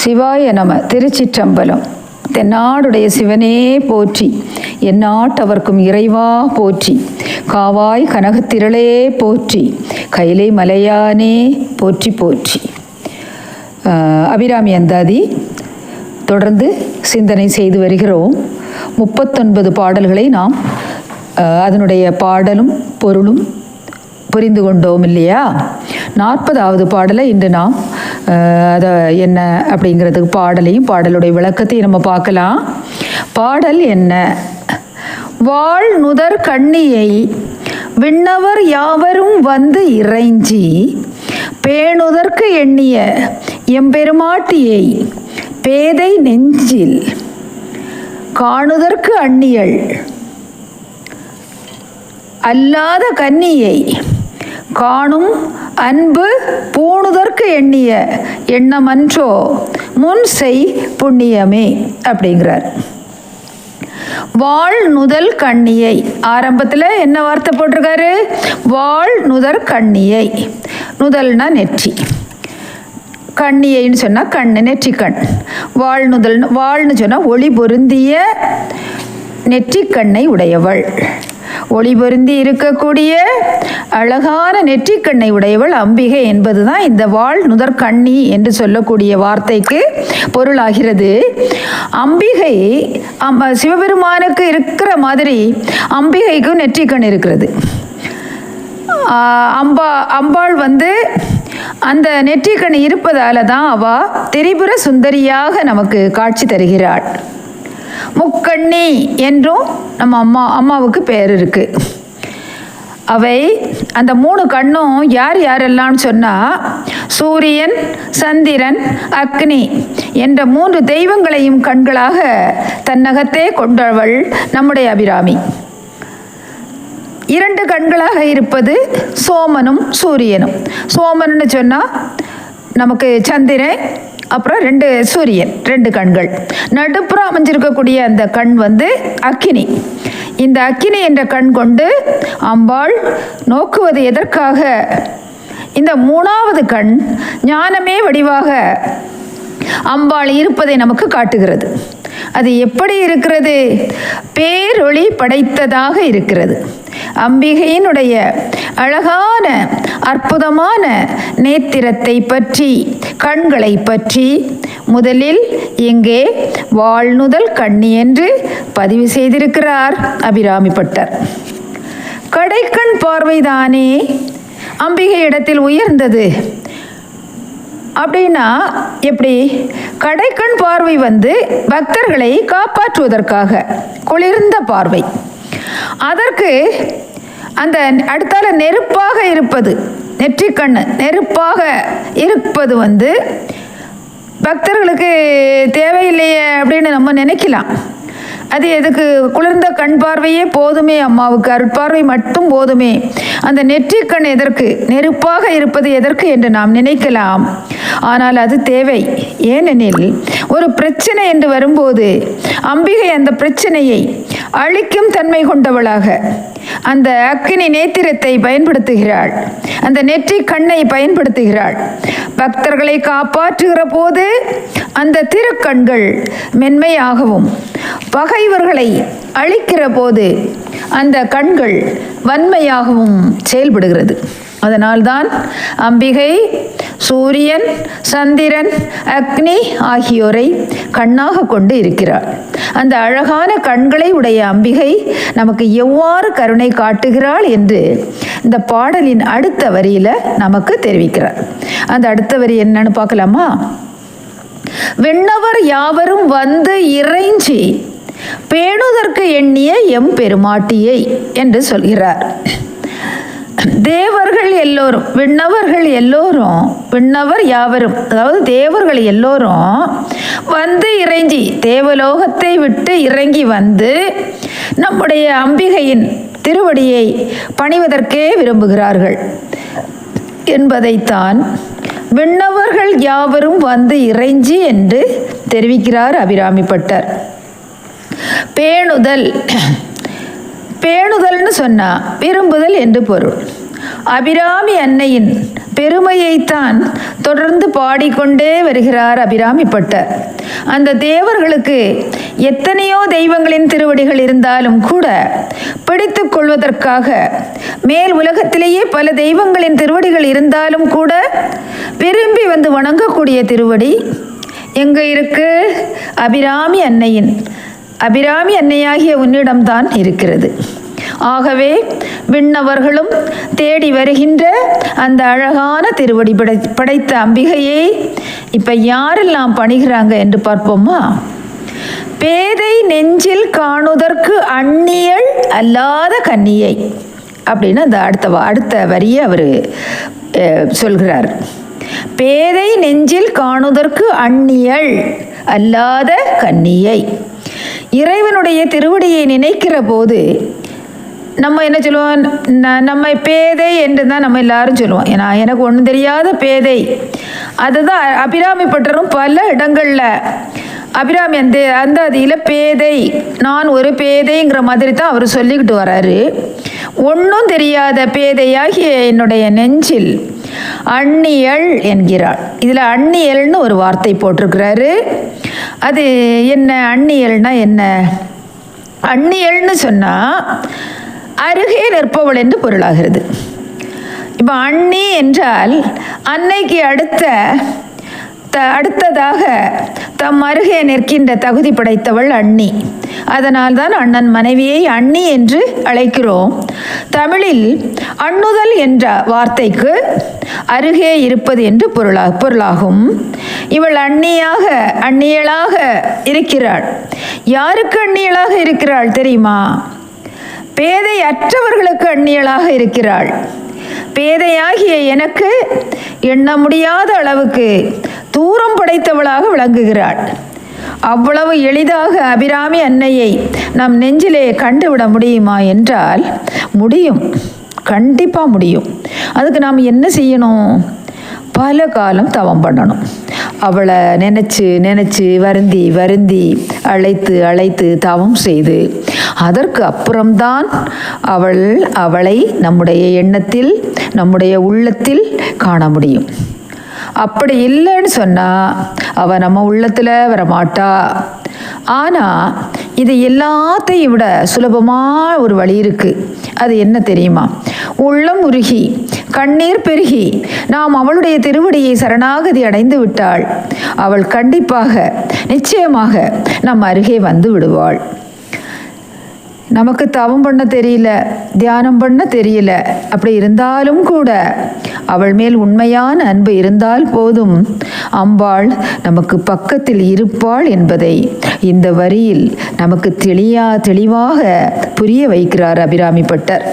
சிவாய நம திருச்சிற்றம்பலம். தென்னாடுடைய சிவனே போற்றி எந்நாட்டவர்க்கும் இறைவா போற்றி காவாய் கனகத்திரளே போற்றி கைலை மலையானே போற்றி போற்றி. அபிராமி அந்தாதி தொடர்ந்து சிந்தனை செய்து வருகிறோம். முப்பத்தொன்பது பாடல்களை நாம் அதனுடைய பாடலும் பொருளும் புரிந்து கொண்டோம் இல்லையா? நாற்பதாவது பாடலை இன்று நாம் அதை என்ன அப்படிங்கிறதுக்கு பாடலையும் பாடலுடைய விளக்கத்தையும் நம்ம பார்க்கலாம். பாடல் என்ன? வாழ் நுதர் கண்ணியை விண்ணவர் யாவரும் வந்து இறைஞ்சி பேணுதற்கு எண்ணிய எம்பெருமாட்டியை பேதை நெஞ்சில் காணுதற்கு அந்நியள் அல்லாத கன்னியை காணும் அன்பு பூணுதற்கு எண்ணிய எண்ணமன்றோ முன் செய் புண்ணியமே அப்படிங்கிறார். வாழ் நுதல் கண்ணியை ஆரம்பத்தில் என்ன வார்த்தை போட்டிருக்காரு? வாழ் நுதற் கண்ணியை நுதல்னா நெற்றி. கண்ணியைன்னு சொன்னால் கண் நெற்றி கண் வாழ் நுதல் வாழ்னு சொன்னால் ஒளி பொருந்திய நெற்றிக்கண்ணை உடையவள். ஒளி பொருந்தி இருக்கக்கூடிய அழகான நெற்றிக்கண்ணை உடையவள் அம்பிகை என்பதுதான் இந்த வாழ் நுதற்கண்ணி என்று சொல்லக்கூடிய வார்த்தைக்கு பொருளாகிறது. அம்பிகை சிவபெருமானுக்கு இருக்கிற மாதிரி அம்பிகைக்கும் நெற்றிக்கண் இருக்கிறது. அம்பா அம்பாள் வந்து அந்த நெற்றிக்கண் இருப்பதால தான் அவ திரிபுர சுந்தரியாக நமக்கு காட்சி தருகிறாள். முக்கண்ணி என்றும் நம்ம அம்மா அம்மாவுக்கு பேர் இருக்கு. அவை அந்த மூணு கண்ணும் யார் யாரெல்லாம்னு சொன்னால் சூரியன் சந்திரன் அக்னி என்ற மூன்று தெய்வங்களையும் கண்களாக தன்னகத்தே கொண்டவள் நம்முடைய அபிராமி. இரண்டு கண்களாக இருப்பது சோமனும் சூரியனும். சோமன்னு சொன்னால் நமக்கு சந்திரன் அப்புறம் ரெண்டு சூரியன் ரெண்டு கண்கள். நடுப்புறம் அமைஞ்சிருக்கக்கூடிய அந்த கண் வந்து அக்கினி. இந்த அக்கினி என்ற கண் கொண்டு அம்பாள் நோக்குவது எதற்காக? இந்த மூணாவது கண் ஞானமே வடிவாக அம்பாள் இருப்பதை நமக்கு காட்டுகிறது. அது எப்படி இருக்கிறது? பேரொளி படைத்ததாக இருக்கிறது. அம்பிகையினுடைய அழகான அற்புதமான நேத்திரத்தை பற்றி கண்களை பற்றி முதலில் இங்கே வாழ்நுதல் கண்ணி என்று பதிவு செய்திருக்கிறார் அபிராமி பட்டர். கடைக்கண் பார்வைதானே அம்பிகை இடத்தில் உயர்ந்தது. அப்படின்னா எப்படி? கடைக்கண் பார்வை வந்து பக்தர்களை காப்பாற்றுவதற்காக குளிர்ந்த பார்வை. அதற்கு அந்த அடுத்தால நெருப்பாக இருப்பது நெற்றிக்கண்ணு நெருப்பாக இருப்பது வந்து பக்தர்களுக்கு தேவையில்லையே அப்படின்னு நம்ம நினைக்கலாம். அது எதுக்கு? குளிர்ந்த கண் பார்வையே போதுமே அம்மாவுக்கு அருட்பார்வை மட்டும் போதுமே. அந்த நெற்றிக்கண் எதற்கு? நெருப்பாக இருப்பது எதற்கு என்று நாம் நினைக்கலாம். ஆனால் அது தேவை. ஏனெனில் ஒரு பிரச்சனை என்று வரும்போது அம்பிகை அந்த பிரச்சனையை அழிக்கும் தன்மை கொண்டவளாக அந்த அக்கினி நேத்திரத்தை பயன்படுத்துகிறாள். அந்த நெற்றி கண்ணை பயன்படுத்துகிறாள். பக்தர்களை காப்பாற்றுகிற போது அந்த திருக்கண்கள் மென்மையாகவும் பகைவர்களை அழிக்கிற போது அந்த கண்கள் வன்மையாகவும் செயல்படுகிறது. அதனால்தான் அம்பிகை சூரியன் சந்திரன் அக்னி ஆகியோரை கண்ணாக கொண்டு இருக்கிறார். அந்த அழகான கண்களை உடைய அம்பிகை நமக்கு எவ்வாறு கருணை காட்டுகிறாள் என்று இந்த பாடலின் அடுத்த வரியில நமக்கு தெரிவிக்கிறார். அந்த அடுத்த வரி என்னன்னு பார்க்கலாமா? வெண்ணவர் யாவரும் வந்து இறைஞ்சி பேணுதற்கு எண்ணிய எம் பெருமாட்டியை என்று சொல்கிறார். தேவர்கள் எல்லோரும் விண்ணவர்கள் எல்லோரும் விண்ணவர் யாவரும் அதாவது தேவர்கள் எல்லோரும் வந்து இறைஞ்சி தேவலோகத்தை விட்டு இறங்கி வந்து நம்முடைய அம்பிகையின் திருவடியை பணிவதற்கே விரும்புகிறார்கள். என்பதைத்தான் விண்ணவர்கள் யாவரும் வந்து இறைஞ்சி என்று தெரிவிக்கிறார் அபிராமிப்பட்டர். பேணுதல் பேணுதல் பேணுதல்னு சொன்னா விரும்புதல் என்று பொருள். அபிராமி அன்னையின் பெருமையைத்தான் தொடர்ந்து பாடிக்கொண்டே வருகிறார் அபிராமி பட்டர். அந்த தேவர்களுக்கு எத்தனையோ தெய்வங்களின் திருவடிகள் இருந்தாலும் கூட பிடித்து கொள்வதற்காக மேல் உலகத்திலேயே பல தெய்வங்களின் திருவடிகள் இருந்தாலும் கூட விரும்பி வந்து வணங்கக்கூடிய திருவடி எங்கே இருக்கு? அபிராமி அன்னையின் அபிராமி அன்னையாகிய உன்னிடம்தான் இருக்கிறது. ஆகவே விண்ணவர்களும் தேடி வருகின்ற அந்த அழகான திருவடி படை படைத்த அம்பிகையை இப்போ யாரெல்லாம் பணிகிறாங்க என்று பார்ப்போமா? பேதை நெஞ்சில் காணுதற்கு அந்நியல் அல்லாத கன்னியை அப்படின்னு அந்த அடுத்த அடுத்த வரியை அவர் சொல்கிறார். பேதை நெஞ்சில் காணுதற்கு அந்நியல் அல்லாத கன்னியை. இறைவனுடைய திருவடியை நினைக்கிற போது நம்ம என்ன சொல்லுவோம்? நம்ம பேதை என்று தான் நம்ம எல்லாரும் சொல்லுவோம். ஏன்னா எனக்கு ஒன்றும் தெரியாத பேதை. அதுதான் அபிராமி பட்டரும் பல இடங்களில். அபிராமி அந்த அந்த அதில் பேதை. நான் ஒரு பேதைங்கிற மாதிரி தான் அவர் சொல்லிக்கிட்டு வராரு. ஒன்றும் தெரியாத பேதையாகிய என்னுடைய நெஞ்சில் அந்நியல் என்கிறாள் இதில் அந்நியல்னு ஒரு வார்த்தை போட்டிருக்கிறாரு. அது என்ன? அந்நியல்னா என்ன? அந்நியல்னு சொன்னால் அருகே நிற்பவள் என்று பொருளாகிறது. இப்போ அண்ணி என்றால் அன்னைக்கு அடுத்த த அடுத்ததாக தம் அருகே நிற்கின்ற தகுதி படைத்தவள் அண்ணி. அதனால் தான் அண்ணன் மனைவியை அண்ணி என்று அழைக்கிறோம். தமிழில் அண்ணுதல் என்ற வார்த்தைக்கு அருகே இருப்பது என்று பொருளா பொருளாகும். இவள் அண்ணியாக அந்நியலாக இருக்கிறாள். யாருக்கு அந்நியலாக இருக்கிறாள் தெரியுமா? பேதை அற்றவர்களுக்கு அந்நியளாக இருக்கிறாள். பேதையாகிய எனக்கு எண்ண முடியாத அளவுக்கு தூரம் படைத்தவளாக விளங்குகிறாள். அவ்வளவு எளிதாக அபிராமி அன்னையை நம் நெஞ்சிலே கண்டுவிட முடியுமா என்றால் முடியும். கண்டிப்பாக முடியும். அதுக்கு நாம் என்ன செய்யணும்? பல காலம் தவம் பண்ணணும். அவளை நினச்சி நினச்சி வருந்தி வருந்தி அழைத்து அழைத்து தவம் செய்து அதற்கு அப்புறம்தான் அவள் அவளை நம்முடைய எண்ணத்தில் நம்முடைய உள்ளத்தில் காண முடியும். அப்படி இல்லைன்னு சொன்னால் அவள் நம்ம உள்ளத்தில் வரமாட்டா. ஆனால் இது எல்லாத்தையும் விட சுலபமாக ஒரு வழி இருக்குது அது என்ன தெரியுமா? உள்ளம் உருகி கண்ணீர் பெருகி நாம் அவளுடைய திருவடியை சரணாகதி அடைந்து விட்டாள். அவள் கண்டிப்பாக நிச்சயமாக நம் அருகே வந்து விடுவாள். நமக்கு தவம் பண்ண தெரியல தியானம் பண்ண தெரியல. அப்படி இருந்தாலும் கூட அவள் மேல் உண்மையான அன்பு இருந்தால் போதும். அம்பாள் நமக்கு பக்கத்தில் இருப்பாள் என்பதை இந்த வரியில் நமக்கு தெளியா தெளிவாக புரிய வைக்கிறார் அபிராமி பட்டர்.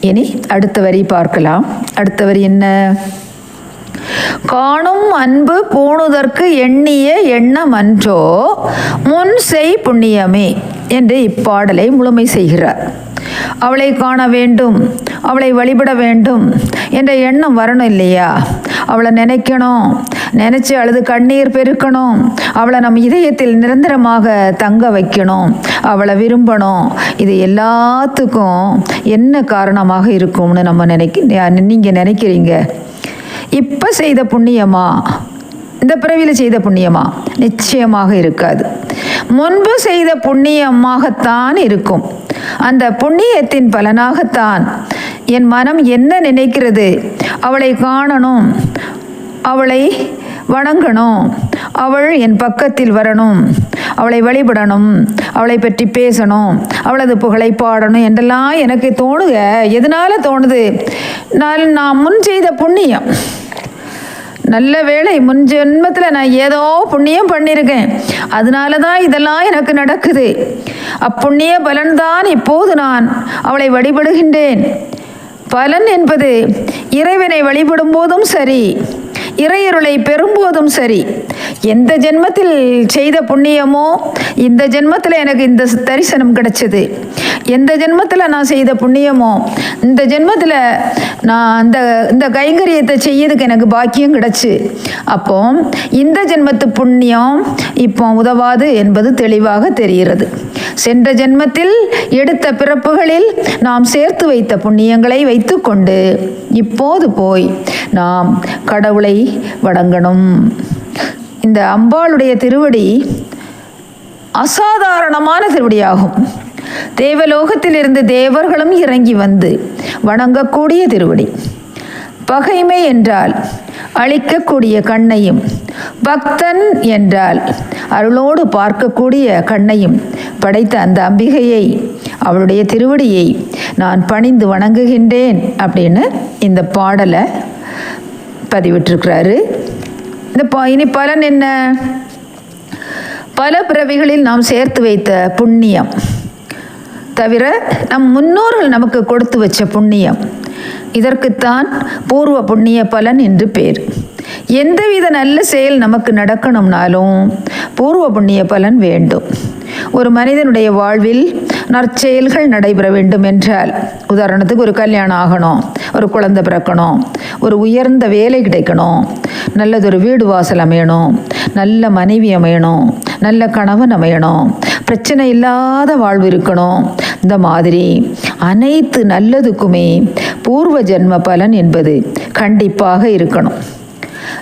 இனி அடுத்த வரி பார்க்கலாம். அடுத்த வரி என்ன? காணும் அன்பு பூணுதற்கு எண்ணிய எண்ணம் அன்றோ முன் செய் புண்ணியமே. என்று இப்பாடலை முழுமை செய்கிறார். அவளை காண வேண்டும் அவளை வழிபட வேண்டும் என்ற எண்ணம் வரணும் இல்லையா? அவளை நினைக்கணும் நினச்சி அழுது கண்ணீர் பெருக்கணும். அவளை நம் இதயத்தில் நிரந்தரமாக தங்க வைக்கணும். அவளை விரும்பணும். இது எல்லாத்துக்கும் என்ன காரணமாக இருக்கும்னு நம்ம நினைக்க நீங்கள் நினைக்கிறீங்க? இப்போ செய்த புண்ணியமா? இந்த பிறவியில் செய்த புண்ணியமா? நிச்சயமாக இருக்காது. முன்பு செய்த புண்ணியமாகத்தான் இருக்கும். அந்த புண்ணியத்தின் பலனாகத்தான் என் மனம் என்ன நினைக்கிறது? அவளை காணணும். அவளை வணங்கணும். அவள் என் பக்கத்தில் வரணும். அவளை வழிபடணும். அவளை பற்றி பேசணும். அவளது புகழை பாடணும் என்றெல்லாம் எனக்கு தோணுக எதனால் தோணுது? நான் நான் முன் செய்த புண்ணியம். நல்ல வேளை முன் ஜென்மத்தில் நான் ஏதோ புண்ணியம் பண்ணியிருக்கேன் அதனால தான் இதெல்லாம் எனக்கு நடக்குது. அப்புண்ணிய பலன்தான் இப்போது நான் அவளை வழிபடுகின்றேன். பலன் என்பது இறைவனை வழிபடும் போதும் சரி இறையருளை பெறும்போதும் சரி எந்த ஜென்மத்தில் செய்த புண்ணியமோ இந்த ஜென்மத்தில் எனக்கு இந்த தரிசனம் கிடைச்சது. எந்த ஜென்மத்தில் நான் செய்த புண்ணியமோ இந்த ஜென்மத்தில் நான் அந்த இந்த கைங்கரியத்தை செய்யறதுக்கு எனக்கு பாக்கியம் கிடச்சி. அப்போ இந்த ஜென்மத்து புண்ணியம் இப்போ உதவாது என்பது தெளிவாக தெரிகிறது. சென்ற ஜென்மத்தில் எடுத்த பிறப்புகளில் நாம் சேர்த்து வைத்த புண்ணியங்களை வைத்துக்கொண்டு இப்போது போய் நாம் கடவுளை வணங்கணும். இந்த அம்பாளுடைய திருவடி அசாதாரணமான திருவடியாகும். தேவலோகத்திலிருந்து தேவர்களும் இறங்கி வந்து வணங்கக்கூடிய திருவடி. பகைமை என்றால் அழிக்கக்கூடிய கண்ணையும் பக்தன் என்றால் அருளோடு பார்க்கக்கூடிய கண்ணையும் படைத்த அந்த அம்பிகையை அவளுடைய திருவடியை நான் பணிந்து வணங்குகின்றேன் அப்படின்னு இந்த பாடலை பதிவிட்டிருக்கிறாரு. இந்த ப- இனி பலன் என்ன? பல பிறவிகளில் நாம் சேர்த்து வைத்த புண்ணியம். தவிர நம் முன்னோர்கள் நமக்கு கொடுத்து வச்ச புண்ணியம். இதற்குத்தான் பூர்வ புண்ணிய பலன் என்று பேர். எந்தவித நல்ல செயல் நமக்கு நடக்கணும்னாலும் பூர்வ புண்ணிய பலன் வேண்டும். ஒரு மனிதனுடைய வாழ்வில் நற்செயல்கள் நடைபெற வேண்டும் என்றால் உதாரணத்துக்கு ஒரு கல்யாணம் ஆகணும் ஒரு குழந்தை பிறக்கணும் ஒரு உயர்ந்த வேலை கிடைக்கணும் நல்லதொரு வீடு வாசல் அமையணும் நல்ல மனைவி அமையணும் நல்ல கணவன் அமையணும் பிரச்சனை இல்லாத வாழ்வு இருக்கணும். இந்த மாதிரி அனைத்து நல்லதுக்குமே பூர்வ ஜென்ம பலன் என்பது கண்டிப்பாக இருக்கணும்.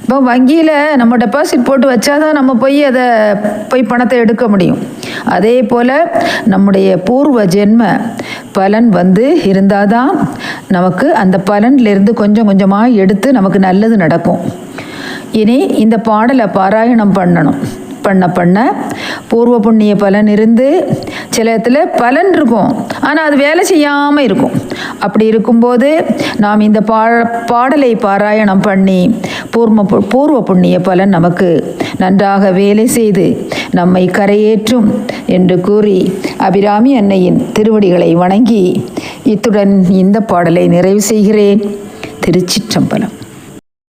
இப்போ வங்கியில் நம்ம டெபாசிட் போட்டு வச்சாதான் நம்ம போய் அதை போய் பணத்தை எடுக்க முடியும். அதே போல் நம்முடைய பூர்வ ஜென்ம பலன் வந்து இருந்தால் தான் நமக்கு அந்த பலன்லேருந்து கொஞ்சம் கொஞ்சமாக எடுத்து நமக்கு நல்லது நடக்கும். இனி இந்த பாடலை பாராயணம் பண்ணணும். பண்ண பண்ண பூர்வ புண்ணிய பலன் இருந்து சில இடத்துல பலன் இருக்கும். ஆனால் அது வேலை செய்யாமல் இருக்கும். அப்படி இருக்கும்போது நாம் இந்த பா பாடலை பாராயணம் பண்ணி பூர்வ பு- பூர்வ புண்ணிய பலன் நமக்கு நன்றாக வேலை செய்து நம்மை கரையேற்றும் என்று கூறி அபிராமி அன்னையின் திருவடிகளை வணங்கி இத்துடன் இந்த பாடலை நிறைவு செய்கிறேன். திருச்சிற்றம்பலம்.